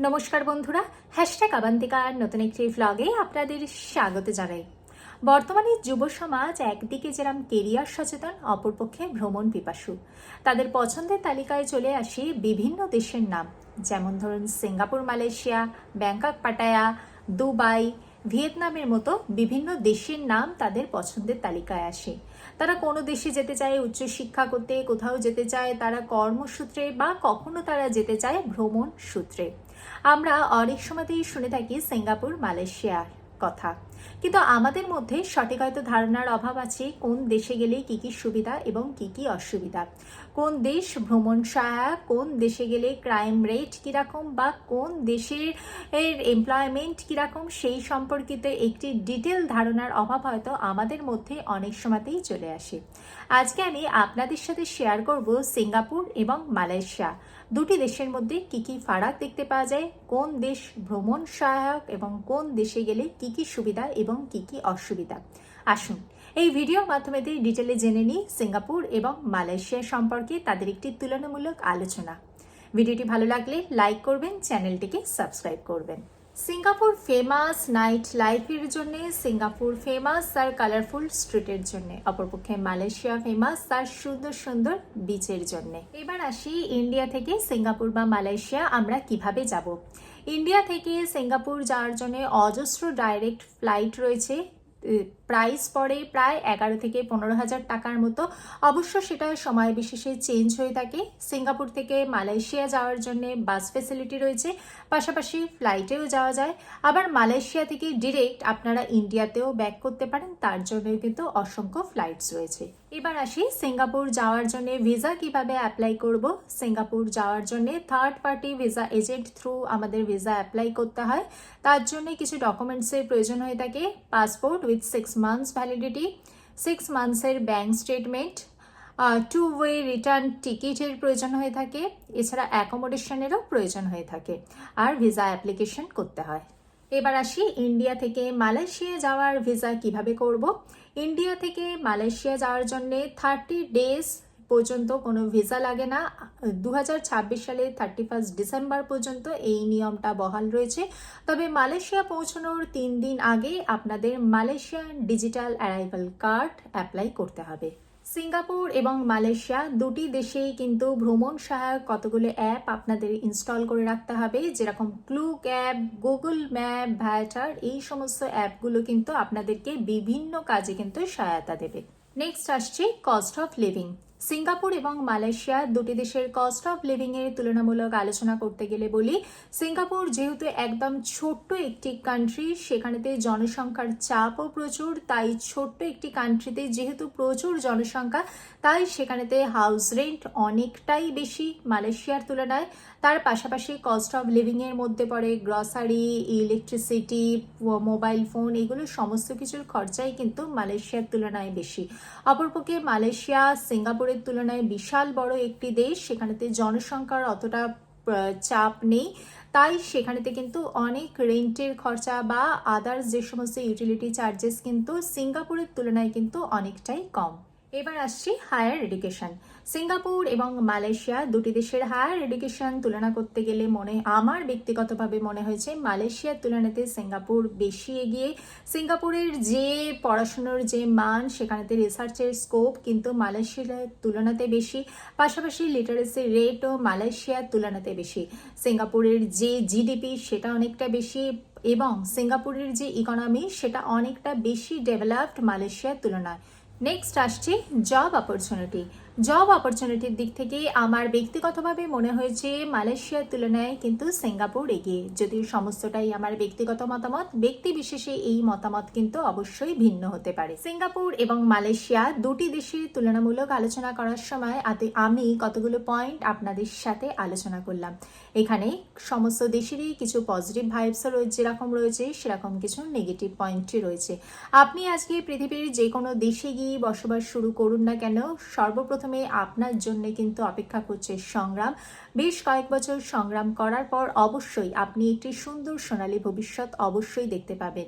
নমস্কার বন্ধুরা হ্যাশট্যাগ আবান্তিকার নতুন একটি ভ্লগে আপনাদের স্বাগত জানাই। বর্তমানে যুব সমাজ একদিকে যেরাম কেরিয়ার সচেতন, অপরপক্ষে ভ্রমণ পিপাসু। তাদের পছন্দের তালিকায় চলে আসে বিভিন্ন দেশের নাম। যেমন ধরুন, Singapore, Malaysia, Bangkok, Pattaya, Dubai ভিয়েতনামের মতো বিভিন্ন দেশের নাম তাদের পছন্দের তালিকায় আসে। তারা কোনো দেশে যেতে চায় উচ্চশিক্ষা করতে, কোথাও যেতে চায় তারা কর্মসূত্রে বা কখনো তারা যেতে চায় ভ্রমণ সূত্রে আমরা অনেক সময়তেই শুনে থাকি সিঙ্গাপুর, মালয়েশিয়ার কথা। কিন্তু আমাদের মধ্যে সঠিক হয়তো ধারণার অভাব আছে, কোন দেশে গেলে কি কি সুবিধা এবং কি কি অসুবিধা? কোন দেশ ভ্রমণ সহায়ক কোন দেশে গেলে ক্রাইম রেট কীরকম বা কোন দেশের এর এমপ্লয়মেন্ট কীরকম, সেই সম্পর্কিত একটি ডিটেল ধারণার অভাব হয়তো আমাদের মধ্যে অনেক সময়তেই চলে আসে। আজকে আমি আপনাদের সাথে শেয়ার করব সিঙ্গাপুর এবং মালয়েশিয়া। দুটি দেশের মধ্যে কি কি ফারাক দেখতে পাওয়া যায়, কোন দেশ ভ্রমণ সহায়ক এবং কোন দেশে গেলে কি কি সুবিধা এবং কি কি অসুবিধা? আসুন, এই ভিডিওর মাধ্যমে দিয়ে ডিটেলে জেনে নিই সিঙ্গাপুর এবং মালয়েশিয়া সম্পর্কে তাদের একটি তুলনামূলক আলোচনা। ভিডিওটি ভালো লাগলে লাইক করবেন, চ্যানেলটিকে সাবস্ক্রাইব করবেন। সিঙ্গাপুর ফেমাস নাইট লাইফের জন্য, সিঙ্গাপুর ফেমাস তার কালারফুল স্ট্রিটের জন্য, অপরপক্ষে মালয়েশিয়া ফেমাস তার সুন্দর সুন্দর বিচের জন্য। এবার আসি ইন্ডিয়া থেকে সিঙ্গাপুর বা মালয়েশিয়া আমরা কীভাবে যাব? ইন্ডিয়া থেকে সিঙ্গাপুর যাওয়ার জন্য অজস্র ডাইরেক্ট ফ্লাইট রয়েছে। প্রাইস পড়ে প্রায় এগারো থেকে পনেরো হাজার টাকার মতো। অবশ্য সেটা সময় বিশেষে চেঞ্জ হয়ে থাকে। সিঙ্গাপুর থেকে মালয়েশিয়া যাওয়ার জন্য বাস ফেসিলিটি রয়েছে। পাশাপাশি ফ্লাইটেও যাওয়া যায়। আবার মালয়েশিয়া থেকে ডিরেক্ট আপনারা ইন্ডিয়াতেও ব্যাক করতে পারেন। তার জন্য কিন্তু অসংখ্য ফ্লাইটস রয়েছে। এবার আসি সিঙ্গাপুর যাওয়ার জন্য ভিসা কীভাবে অ্যাপ্লাই করব? সিঙ্গাপুর যাওয়ার জন্য third party visa agent through আমাদের ভিসা অ্যাপ্লাই করতে হয়। তার জন্য কিছু ডকুমেন্টসের প্রয়োজন হয়ে থাকে। Passport with six months validity six মান্থসের bank statement two way return টিকিটের প্রয়োজন হয়ে থাকে, এছাড়া অ্যাকোমোডেশনেরও প্রয়োজন হয়ে থাকে, আর ভিসা অ্যাপ্লিকেশন করতে হয়। এবার আসি ইন্ডিয়া থেকে মালয়েশিয়া যাওয়ার ভিসা কীভাবে করব? ইন্ডিয়া থেকে মালয়েশিয়া যাওয়ার জন্য থার্টি ডেজ পর্যন্ত কোনো ভিসা লাগে না। দু হাজার ছাব্বিশ সালে থার্টি ফার্স্ট ডিসেম্বর পর্যন্ত এই নিয়মটা বহাল রয়েছে। তবে মালয়েশিয়া পৌঁছানোর তিন দিন আগে আপনাদের Malaysian digital arrival card apply করতে হবে। সিঙ্গাপুর এবং মালয়েশিয়া দুটি দেশেই কিন্তু ভ্রমণ সহায়ক কতগুলো অ্যাপ আপনাদের ইনস্টল করে রাখতে হবে, যেরকম ক্লুক অ্যাপ, গুগল ম্যাপ, ভ্যাটার, এই সমস্ত অ্যাপগুলো কিন্তু আপনাদেরকে বিভিন্ন কাজে কিন্তু সহায়তা দেবে। নেক্সট আসছে কস্ট অফ লিভিং। সিঙ্গাপুর এবং মালয়েশিয়া দুটি দেশের কস্ট অফ লিভিং এর তুলনামূলক আলোচনা করতে গেলে বলি, সিঙ্গাপুর যেহেতু একদম ছোট্ট একটি কান্ট্রি সেখানেতে জনসংখ্যার চাপও প্রচুর, তাই ছোট্ট একটি কান্ট্রিতে যেহেতু প্রচুর জনসংখ্যা, তাই সেখানেতে হাউস রেন্ট অনেকটাই বেশি মালয়েশিয়ার তুলনায়। তার পাশাপাশি কস্ট অফ লিভিং এর মধ্যে পড়ে গ্রসারি ইলেকট্রিসিটি মোবাইল ফোন এগুলো সমস্ত কিছুর খরচাই কিন্তু মালয়েশিয়ার তুলনায় বেশি। অপরপক্ষে মালয়েশিয়া, সিঙ্গাপুরের তুলনায় বিশাল বড় একটি দেশ, সেখানেতে জনসংখ্যার অতটা চাপ নেই। তাই সেখানেতে কিন্তু অনেক রেন্টের খরচা বা আদার্স যে সমস্ত ইউটিলিটি চার্জেস কিন্তু সিঙ্গাপুরের তুলনায় কিন্তু অনেকটাই কম। এবার আসছি হায়ার এডুকেশন সিঙ্গাপুর এবং মালয়েশিয়া দুটি দেশের হায়ার এডুকেশন তুলনা করতে গেলে মনে, আমার ব্যক্তিগতভাবে মনে হয়েছে মালয়েশিয়ার তুলনাতে সিঙ্গাপুর বেশি এগিয়ে। সিঙ্গাপুরের যে পড়াশুনোর যে মান, সেখানেতে রিসার্চের স্কোপ কিন্তু মালয়েশিয়ার তুলনাতে বেশি। পাশাপাশি লিটারেসি রেটও মালয়েশিয়ার তুলনাতে বেশি। সিঙ্গাপুরের যে জিডিপি সেটা অনেকটা বেশি এবং সিঙ্গাপুরের যে ইকোনমি সেটা অনেকটা বেশি ডেভেলপড মালয়েশিয়ার তুলনায়। নেক্সট আসছে জব অপরচুনিটি জব অপরচুনিটির দিক থেকে আমার ব্যক্তিগতভাবে মনে হয়েছে মালয়েশিয়ার তুলনায় কিন্তু সিঙ্গাপুর এগিয়ে। যদিও সমস্তটাই আমার ব্যক্তিগত মতামত, ব্যক্তি বিশেষে এই মতামত কিন্তু অবশ্যই ভিন্ন হতে পারে। সিঙ্গাপুর এবং মালয়েশিয়া দুটি দেশের তুলনামূলক আলোচনা করার সময় আমি কতগুলো পয়েন্ট আপনাদের সাথে আলোচনা করলাম। এখানে সমস্ত দেশেরই কিছু পজিটিভ ভাইবসও রয়েছে যেরকম রয়েছে, সেরকম কিছু নেগেটিভ পয়েন্টই রয়েছে। আপনি আজকে পৃথিবীর যে কোনো দেশে গিয়ে বসবাস শুরু করুন না কেন, সর্বপ্রথম প্রথমে আপনার জন্য কিন্তু অপেক্ষা করছে সংগ্রাম। বেশ কয়েক বছর সংগ্রাম করার পর অবশ্যই আপনি একটি সুন্দর সোনালী ভবিষ্যৎ অবশ্যই দেখতে পাবেন।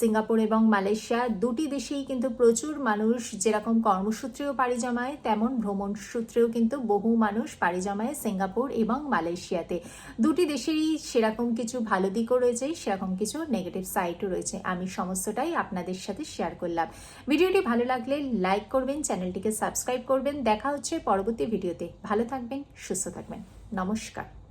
সিঙ্গাপুর এবং মালয়েশিয়া দুটি দেশেই কিন্তু প্রচুর মানুষ যেরকম কর্মসূত্রেও পাড়ি জমায়, তেমন ভ্রমণ সূত্রেও কিন্তু বহু মানুষ পাড়ি জমায় সিঙ্গাপুর এবং মালয়েশিয়াতে। দুটি দেশেরই সেরকম কিছু ভালো দিকও রয়েছে, সেরকম কিছু নেগেটিভ সাইডও রয়েছে। আমি সমস্তটাই আপনাদের সাথে শেয়ার করলাম। ভিডিওটি ভালো লাগলে লাইক করবেন, চ্যানেলটিকে সাবস্ক্রাইব করবেন। দেখা হচ্ছে পরবর্তী ভিডিওতে। ভালো থাকবেন, সুস্থ থাকবেন। নমস্কার।